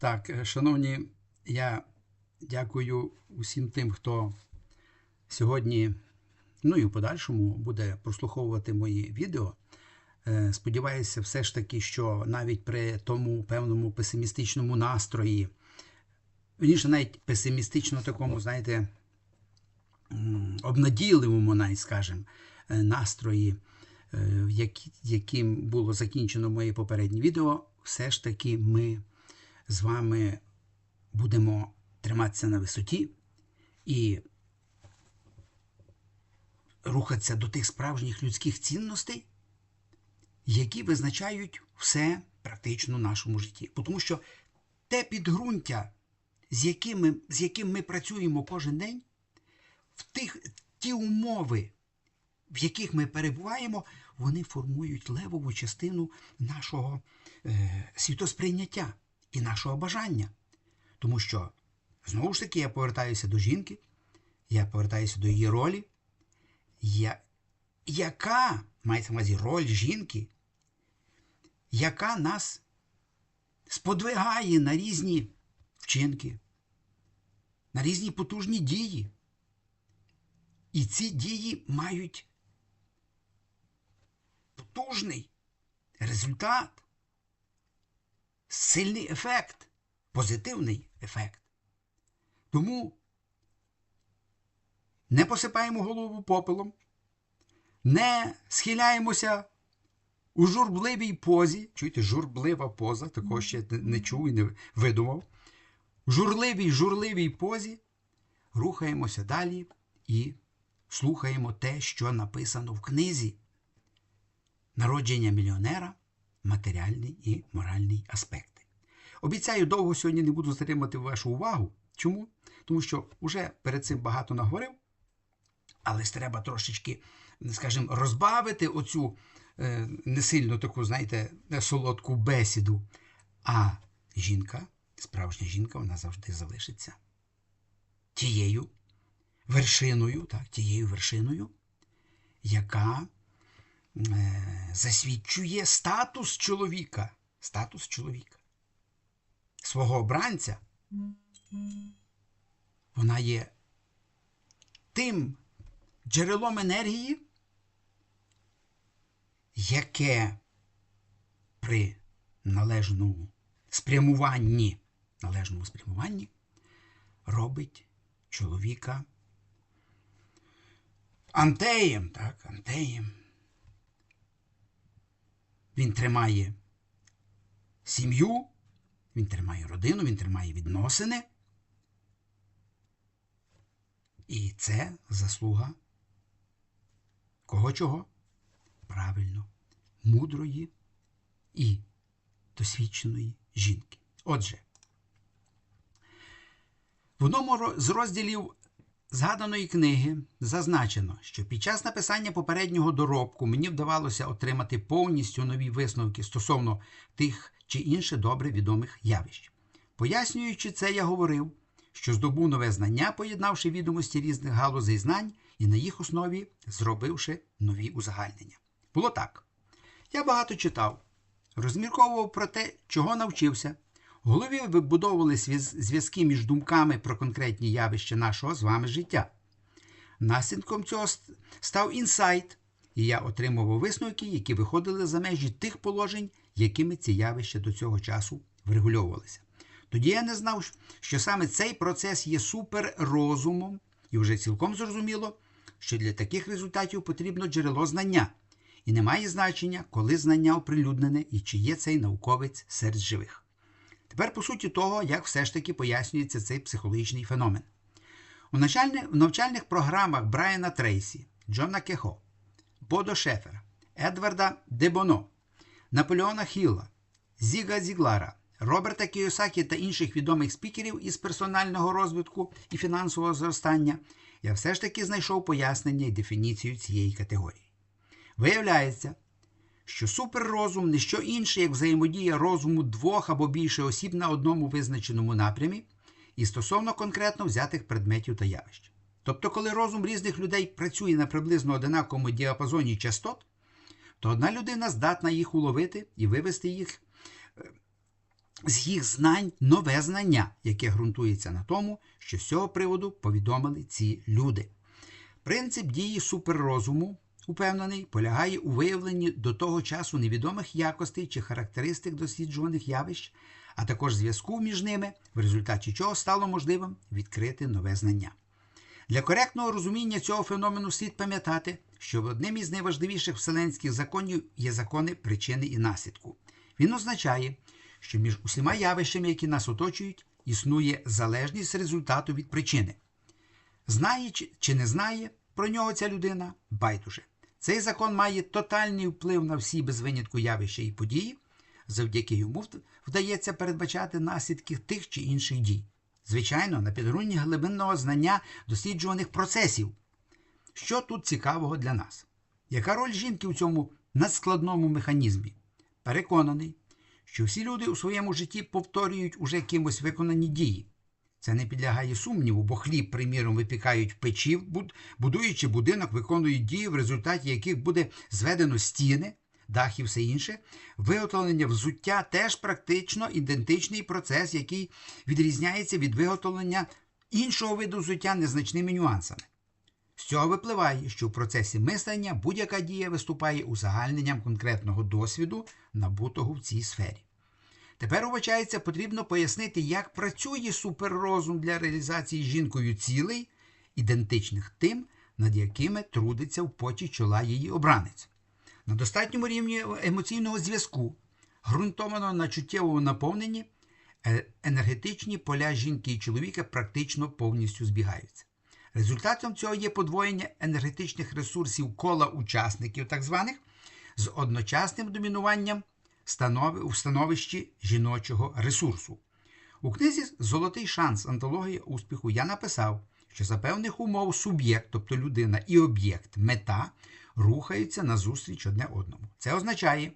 Так, е, шановні, я дякую усім тим, хто сьогодні, ну і в подальшому буде прослуховувати мої відео. Е, Сподіваюся, все ж таки, що навіть при тому певному песимістичному настрої, вірніше, навіть песимістично такому, знаєте, обнадійливому, навіть скажімо, е, настрої, яким було закінчено моє попереднє відео, все ж таки ми з вами будемо триматися на висоті і рухатися до тих справжніх людських цінностей, які визначають все практично в нашому житті. Тому що те підґрунтя, з яким ми, з яким ми працюємо кожен день, в тих, ті умови, в яких ми перебуваємо, вони формують левову частину нашого е, світосприйняття і нашого бажання. Тому що, знову ж таки, я повертаюся до жінки, я повертаюся до її ролі, я, яка мається на увазі роль жінки, яка нас сподвигає на різні вчинки, на різні потужні дії. І ці дії мають потужний результат, сильний ефект, позитивний ефект. Тому не посипаємо голову попелом, не схиляємося у журбливій позі. Чуєте, журблива поза, такого ще не, чув і не видумав. В журливій, журливій позі рухаємося далі і слухаємо те, що написано в книзі. Народження мільйонера, матеріальний і моральний аспекти. Обіцяю, довго сьогодні не буду затримати вашу увагу. Чому? Тому що вже перед цим багато наговорив, але ж треба трошечки, скажімо, розбавити оцю е, не сильно таку, знаєте, солодку бесіду. А жінка, справжня жінка, вона завжди залишиться тією вершиною, так, тією вершиною, яка засвідчує статус чоловіка. Статус чоловіка. Свого обранця. Вона є тим джерелом енергії, яке при належному спрямуванні, належному спрямуванні робить чоловіка антеєм, так, антеєм. Він тримає сім'ю, він тримає родину, він тримає відносини. І це заслуга кого чого? Правильно, мудрої і досвідченої жінки. Отже, в одному з розділів згаданої книги зазначено, що під час написання попереднього доробку мені вдавалося отримати повністю нові висновки стосовно тих чи інших добре відомих явищ. Пояснюючи це, я говорив, що здобув нове знання, поєднавши відомості різних галузей знань і на їх основі зробивши нові узагальнення. Було так. Я багато читав, розмірковував про те, чого навчився. В голові вибудовували зв'язки між думками про конкретні явища нашого з вами життя. Наслідком цього став інсайт, і я отримував висновки, які виходили за межі тих положень, якими ці явища до цього часу врегульовувалися. Тоді я не знав, що саме цей процес є суперрозумом, і вже цілком зрозуміло, що для таких результатів потрібно джерело знання, і не має значення, коли знання оприлюднене і чи є цей науковець серед живих. Тепер по суті того, як все ж таки пояснюється цей психологічний феномен. У навчальних, програмах Брайана Трейсі, Джона Кехо, Бодо Шефера, Едварда Дебоно, Наполеона Хілла, Зіга Зіглара, Роберта Кіосакі та інших відомих спікерів із персонального розвитку і фінансового зростання, я все ж таки знайшов пояснення і дефініцію цієї категорії. Виявляється, що суперрозум не що інше, як взаємодія розуму двох або більше осіб на одному визначеному напрямі і стосовно конкретно взятих предметів та явищ. Тобто, коли розум різних людей працює на приблизно одинаковому діапазоні частот, то одна людина здатна їх уловити і вивести їх е, з їх знань нове знання, яке ґрунтується на тому, що з цього приводу повідомили ці люди. Принцип дії суперрозуму, упевнений, полягає у виявленні до того часу невідомих якостей чи характеристик досліджуваних явищ, а також зв'язку між ними, в результаті чого стало можливим відкрити нове знання. Для коректного розуміння цього феномену слід пам'ятати, що одним із найважливіших вселенських законів є закони причини і наслідку. Він означає, що між усіма явищами, які нас оточують, існує залежність результату від причини. Знає чи не знає про нього ця людина байдуже. Цей закон має тотальний вплив на всі без винятку явища і події, завдяки йому вдається передбачати наслідки тих чи інших дій. Звичайно, на підґрунні глибинного знання досліджуваних процесів. Що тут цікавого для нас? Яка роль жінки у цьому надскладному механізмі? Переконаний, що всі люди у своєму житті повторюють уже кимось виконані дії. Це не підлягає сумніву, бо хліб, приміром, випікають в печі, будуючи будинок, виконують дії, в результаті яких буде зведено стіни, дах і все інше. Виготовлення взуття теж практично ідентичний процес, який відрізняється від виготовлення іншого виду взуття незначними нюансами. З цього випливає, що в процесі мислення будь-яка дія виступає узагальненням конкретного досвіду, набутого в цій сфері. Тепер, вбачається, потрібно пояснити, як працює суперрозум для реалізації жінкою цілей, ідентичних тим, над якими трудиться в поті чола її обранець. На достатньому рівні емоційного зв'язку, ґрунтовано на чуттєвому наповненні, енергетичні поля жінки і чоловіка практично повністю збігаються. Результатом цього є подвоєння енергетичних ресурсів кола учасників, так званих, з одночасним домінуванням у становищі жіночого ресурсу. У книзі Золотий шанс антологія успіху я написав, що за певних умов суб'єкт, тобто людина і об'єкт, мета рухаються назустріч одне одному. Це означає,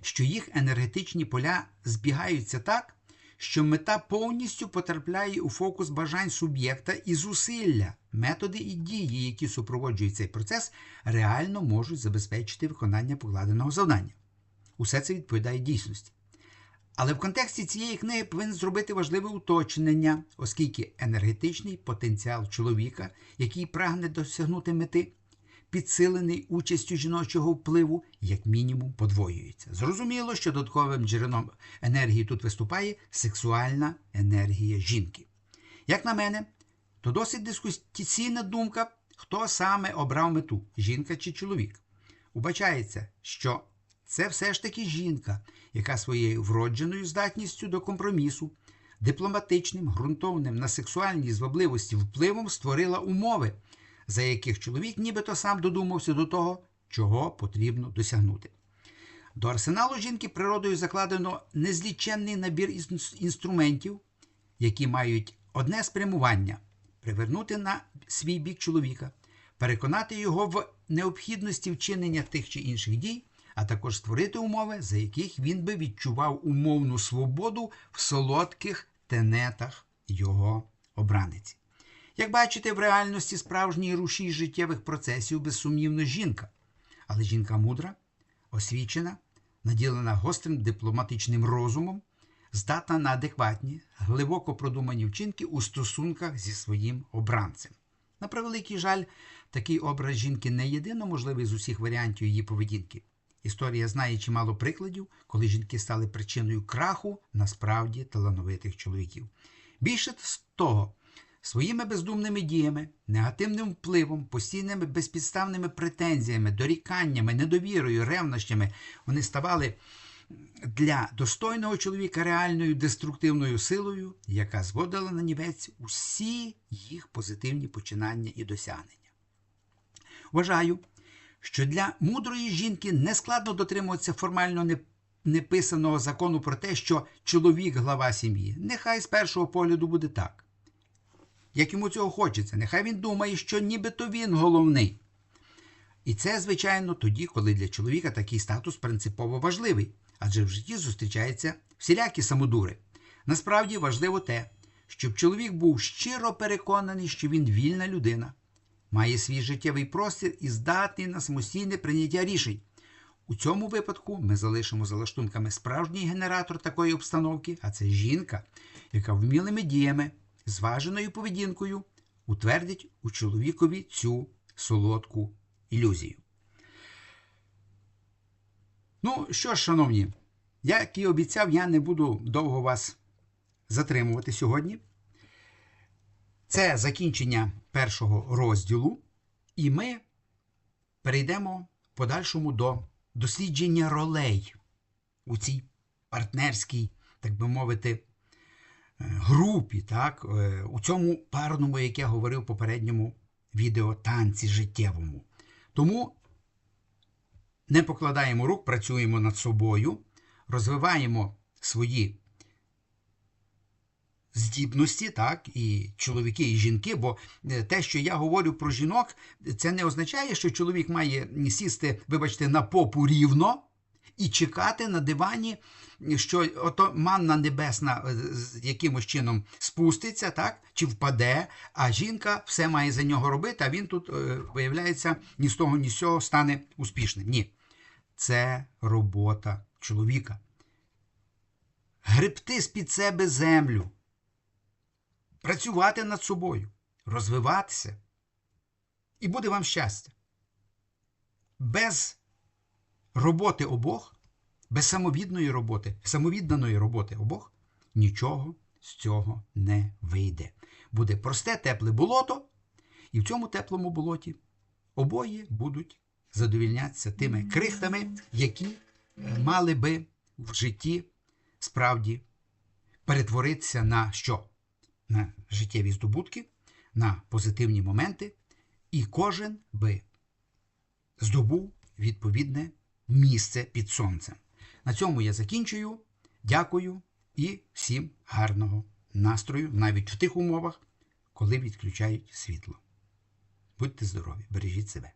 що їх енергетичні поля збігаються так, що мета повністю потрапляє у фокус бажань суб'єкта і зусилля, методи і дії, які супроводжують цей процес, реально можуть забезпечити виконання покладеного завдання. Усе це відповідає дійсності. Але в контексті цієї книги повинен зробити важливе уточнення, оскільки енергетичний потенціал чоловіка, який прагне досягнути мети, підсилений участю жіночого впливу, як мінімум, подвоюється. Зрозуміло, що додатковим джерелом енергії тут виступає сексуальна енергія жінки. Як на мене, то досить дискусійна думка, хто саме обрав мету жінка чи чоловік. Убачається, що це все ж таки жінка, яка своєю вродженою здатністю до компромісу, дипломатичним, ґрунтовним на сексуальній звабливості впливом створила умови, за яких чоловік нібито сам додумався до того, чого потрібно досягнути. До арсеналу жінки природою закладено незліченний набір інструментів, які мають одне спрямування привернути на свій бік чоловіка, переконати його в необхідності вчинення тих чи інших дій а також створити умови, за яких він би відчував умовну свободу в солодких тенетах його обраниці. Як бачите, в реальності справжній рушій життєвих процесів безсумнівно жінка, але жінка мудра, освічена, наділена гострим дипломатичним розумом, здатна на адекватні, глибоко продумані вчинки у стосунках зі своїм обранцем. На превеликий жаль, такий образ жінки не єдино можливий з усіх варіантів її поведінки. Історія знає чимало прикладів, коли жінки стали причиною краху насправді талановитих чоловіків. Більше з того, своїми бездумними діями, негативним впливом, постійними безпідставними претензіями, доріканнями, недовірою, ревнощами вони ставали для достойного чоловіка реальною деструктивною силою, яка зводила на нівець усі їх позитивні починання і досягнення. Вважаю, що для мудрої жінки не складно дотримуватися формально неписаного закону про те, що чоловік глава сім'ї. Нехай з першого погляду буде так. Як йому цього хочеться, нехай він думає, що нібито він головний. І це, звичайно, тоді, коли для чоловіка такий статус принципово важливий, адже в житті зустрічаються всілякі самодури. Насправді важливо те, щоб чоловік був щиро переконаний, що він вільна людина, має свій життєвий простір і здатний на самостійне прийняття рішень. У цьому випадку ми залишимо за лаштунками справжній генератор такої обстановки, а це жінка, яка вмілими діями, зваженою поведінкою утвердить у чоловікові цю солодку ілюзію. Ну що ж, шановні, як і обіцяв, я не буду довго вас затримувати сьогодні. Це закінчення першого розділу, і ми перейдемо подальшому до дослідження ролей у цій партнерській, так би мовити, е, групі, так, е, у цьому парному, як я говорив в попередньому відео танці життєвому. Тому не покладаємо рук, працюємо над собою, розвиваємо свої здібності, так, і чоловіки, і жінки, бо е, те, що я говорю про жінок, це не означає, що чоловік має сісти, вибачте, на попу рівно і чекати на дивані, що ото манна небесна е, якимось чином спуститься, так, чи впаде, а жінка все має за нього робити, а він тут, е, виявляється, ні з того, ні з цього стане успішним. Ні. Це робота чоловіка. Гребти з-під себе землю працювати над собою, розвиватися. І буде вам щастя. Без роботи обох, без самовідної роботи, самовідданої роботи обох, нічого з цього не вийде. Буде просте тепле болото, і в цьому теплому болоті обоє будуть задовільнятися тими крихтами, які е, мали би в житті справді перетворитися на що? На життєві здобутки, на позитивні моменти, і кожен би здобув відповідне місце під сонцем. На цьому я закінчую. Дякую і всім гарного настрою, навіть в тих умовах, коли відключають світло. Будьте здорові, бережіть себе.